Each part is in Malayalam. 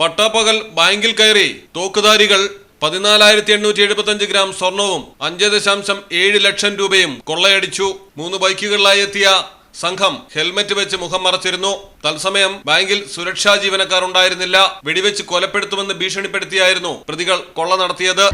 പട്ടാപ്പകൽ ബാങ്കിൽ കയറി തോക്കുധാരികൾ പതിനാലായിരത്തി എണ്ണൂറ്റി എഴുപത്തഞ്ച് ഗ്രാം സ്വർണവും അഞ്ച് ദശാംശം ഏഴ് ലക്ഷം രൂപയും കൊള്ളയടിച്ചു. മൂന്ന് ബൈക്കുകളിലായി എത്തിയ സംഘം ഹെൽമറ്റ് വെച്ച് മുഖം മറച്ചിരുന്നു. തത്സമയം ബാങ്കിൽ സുരക്ഷാ ജീവനക്കാർ ഉണ്ടായിരുന്നില്ല. വെടിവെച്ച് കൊലപ്പെടുത്തുമെന്ന് ഭീഷണിപ്പെടുത്തിയായിരുന്നു പ്രതികൾ കൊള്ള നടത്തിയത്.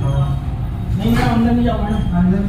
था नहीं ना अंदर नहीं जाओ मैडम अंदर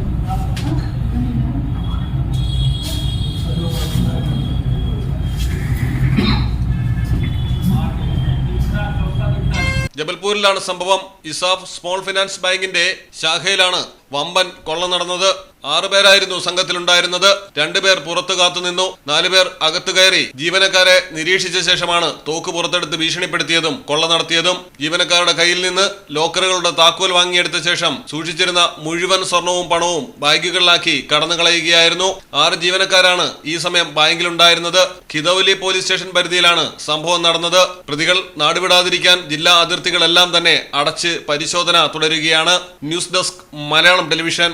ജബൽപൂരിലാണ് സംഭവം ഇസാഫ് സ്മോൾ ഫിനാൻസ് ബാങ്കിന്റെ ശാഖയിലാണ് വമ്പൻ കൊള്ള നടന്നത്. ആറുപേരായിരുന്നു സംഘത്തിലുണ്ടായിരുന്നത്. രണ്ടുപേർ പുറത്തു കാത്തുനിന്നു നാലുപേർ അകത്തു കയറി ജീവനക്കാരെ നിരീക്ഷിച്ച ശേഷമാണ് തോക്ക് പുറത്തെടുത്ത് ഭീഷണിപ്പെടുത്തിയതും കൊള്ള നടത്തിയതും. ജീവനക്കാരുടെ കയ്യിൽ നിന്ന് ലോക്കറുകളുടെ താക്കോൽ വാങ്ങിയെടുത്ത ശേഷം സൂക്ഷിച്ചിരുന്ന മുഴുവൻ സ്വർണവും പണവും ബാഗുകളിലാക്കി കടന്നു കളയുകയായിരുന്നു ആറ് ജീവനക്കാരാണ് ഈ സമയം ബാങ്കിലുണ്ടായിരുന്നത്. ഖിതൌലി പോലീസ് സ്റ്റേഷൻ പരിധിയിലാണ് സംഭവം നടന്നത്. പ്രതികൾ നാടുവിടാതിരിക്കാൻ ജില്ലാ അതിർത്തികളെല്ലാം തന്നെ അടച്ച് പരിശോധന തുടരുകയാണ്. News desk Malayalam Television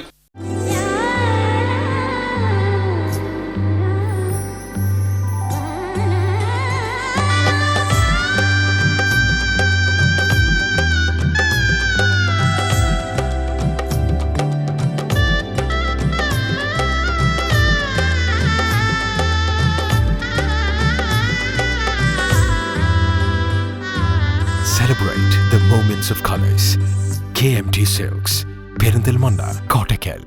Celebrate the moments of colors. KMT Silks, Perindalmanda, Kottakkal.